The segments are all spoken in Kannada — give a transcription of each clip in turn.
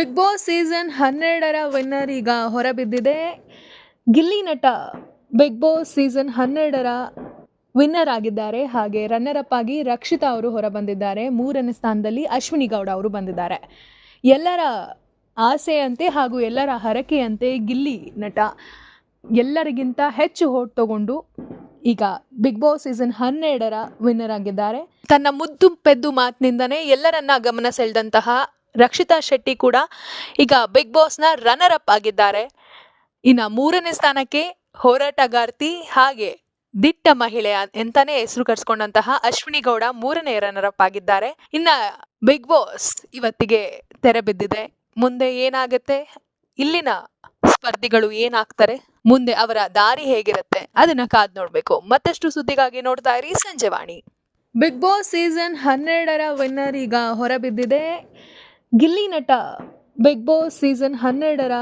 ಬಿಗ್ ಬಾಸ್ ಸೀಸನ್ ಹನ್ನೆರಡರ ವಿನ್ನರ್ ಈಗ ಹೊರಬಿದ್ದಿದೆ. Gilli Nata Bigg Boss season ಹನ್ನೆರಡರ ವಿನ್ನರ್ ಆಗಿದ್ದಾರೆ. ಹಾಗೆ ರನ್ನರ್ ಅಪ್ ಆಗಿ ರಕ್ಷಿತಾ ಅವರು ಹೊರಬಂದಿದ್ದಾರೆ. ಮೂರನೇ ಸ್ಥಾನದಲ್ಲಿ ಅಶ್ವಿನಿ ಗೌಡ ಅವರು ಬಂದಿದ್ದಾರೆ. ಎಲ್ಲರ ಆಸೆಯಂತೆ ಹಾಗೂ ಎಲ್ಲರ ಹರಕೆಯಂತೆ ಗಿಲ್ಲಿ ನಟ ಎಲ್ಲರಿಗಿಂತ ಹೆಚ್ಚು ಹೋಟ್ ತಗೊಂಡು ಈಗ ಬಿಗ್ ಬಾಸ್ ಸೀಸನ್ ಹನ್ನೆರಡರ ವಿನ್ನರ್ ಆಗಿದ್ದಾರೆ. ತನ್ನ ಮುದ್ದು ಪೆದ್ದು ಮಾತಿನಿಂದನೇ ಎಲ್ಲರನ್ನ ಗಮನ ಸೆಳೆದಂತಹ ರಕ್ಷಿತಾ ಶೆಟ್ಟಿ ಕೂಡ ಈಗ ಬಿಗ್ ಬಾಸ್ನ ರನ್ನರ್ ಅಪ್ ಆಗಿದ್ದಾರೆ. ಇನ್ನ ಮೂರನೇ ಸ್ಥಾನಕ್ಕೆ ಹೋರಾಟಗಾರ್ತಿ ಹಾಗೆ ದಿಟ್ಟ ಮಹಿಳೆ ಎಂತಾನೆ ಹೆಸರು ಕಟ್ಸ್ಕೊಂಡಂತಹ ಅಶ್ವಿನಿ ಗೌಡ ಮೂರನೇ ರನ್ನರ್ ಅಪ್ ಆಗಿದ್ದಾರೆ. ಇನ್ನ ಬಿಗ್ ಬಾಸ್ ಇವತ್ತಿಗೆ ತೆರೆ ಬಿದ್ದಿದೆ. ಮುಂದೆ ಏನಾಗುತ್ತೆ? ಇಲ್ಲಿನ ಸ್ಪರ್ಧಿಗಳು ಏನಾಗ್ತಾರೆ? ಮುಂದೆ ಅವರ ದಾರಿ ಹೇಗಿರುತ್ತೆ? ಅದನ್ನ ಕಾದ್ ನೋಡ್ಬೇಕು. ಮತ್ತಷ್ಟು ಸುದ್ದಿಗಾಗಿ ನೋಡ್ತಾ ಇರಿ ಸಂಜೆವಾಣಿ ಬಿಗ್ ಬಾಸ್ ಸೀಸನ್ ಹನ್ನೆರಡರ ವಿನ್ನರ್ ಈಗ ಹೊರಬಿದ್ದಿದೆ Gilli Nata Bigg Boss season ಹನ್ನೆರಡರ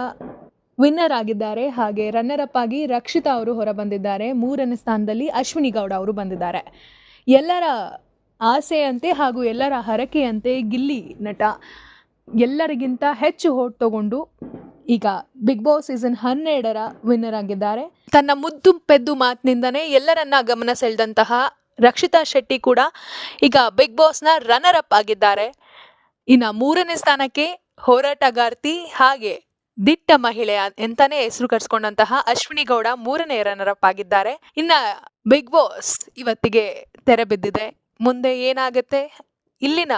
ವಿನ್ನರ್ ಆಗಿದ್ದಾರೆ. ಹಾಗೆ ರನ್ನರ್ ಅಪ್ ಆಗಿ ರಕ್ಷಿತಾ ಅವರು ಹೊರಬಂದಿದ್ದಾರೆ. ಮೂರನೇ ಸ್ಥಾನದಲ್ಲಿ ಅಶ್ವಿನಿ ಗೌಡ ಅವರು ಬಂದಿದ್ದಾರೆ. ಎಲ್ಲರ ಆಸೆಯಂತೆ ಹಾಗೂ ಎಲ್ಲರ ಹರಕೆಯಂತೆ ಗಿಲ್ಲಿ ನಟ ಎಲ್ಲರಿಗಿಂತ ಹೆಚ್ಚು ಹೋಟ್ ತಗೊಂಡು ಈಗ ಬಿಗ್ ಬಾಸ್ ಸೀಸನ್ ಹನ್ನೆರಡರ ವಿನ್ನರ್ ಆಗಿದ್ದಾರೆ. ತನ್ನ ಮುದ್ದು ಪೆದ್ದು ಮಾತಿನಿಂದನೇ ಎಲ್ಲರನ್ನ ಗಮನ ಸೆಳೆದಂತಹ ರಕ್ಷಿತಾ ಶೆಟ್ಟಿ ಕೂಡ ಈಗ ಬಿಗ್ ಬಾಸ್ನ ರನ್ನರ್ ಅಪ್ ಆಗಿದ್ದಾರೆ. ಇನ್ನ ಮೂರನೇ ಸ್ಥಾನಕ್ಕೆ ಹೋರಾಟಗಾರ್ತಿ ಹಾಗೆ ದಿಟ್ಟ ಮಹಿಳೆ ಎಂತಾನೆ ಹೆಸರು ಕಟ್ಸ್ಕೊಂಡಂತಹ ಅಶ್ವಿನಿ ಗೌಡ ಮೂರನೇ ರನ್ನರ್ ಅಪ್ ಆಗಿದ್ದಾರೆ. ಇನ್ನ ಬಿಗ್ ಬಾಸ್ ಇವತ್ತಿಗೆ ತೆರೆ ಬಿದ್ದಿದೆ. ಮುಂದೆ ಏನಾಗುತ್ತೆ? ಇಲ್ಲಿನ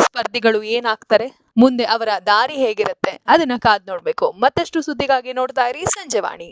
ಸ್ಪರ್ಧಿಗಳು ಏನಾಗ್ತಾರೆ? ಮುಂದೆ ಅವರ ದಾರಿ ಹೇಗಿರುತ್ತೆ? ಅದನ್ನ ಕಾದ್ ನೋಡ್ಬೇಕು. ಮತ್ತಷ್ಟು ಸುದ್ದಿಗಾಗಿ ನೋಡ್ತಾ ಇರಿ ಸಂಜೆವಾಣಿ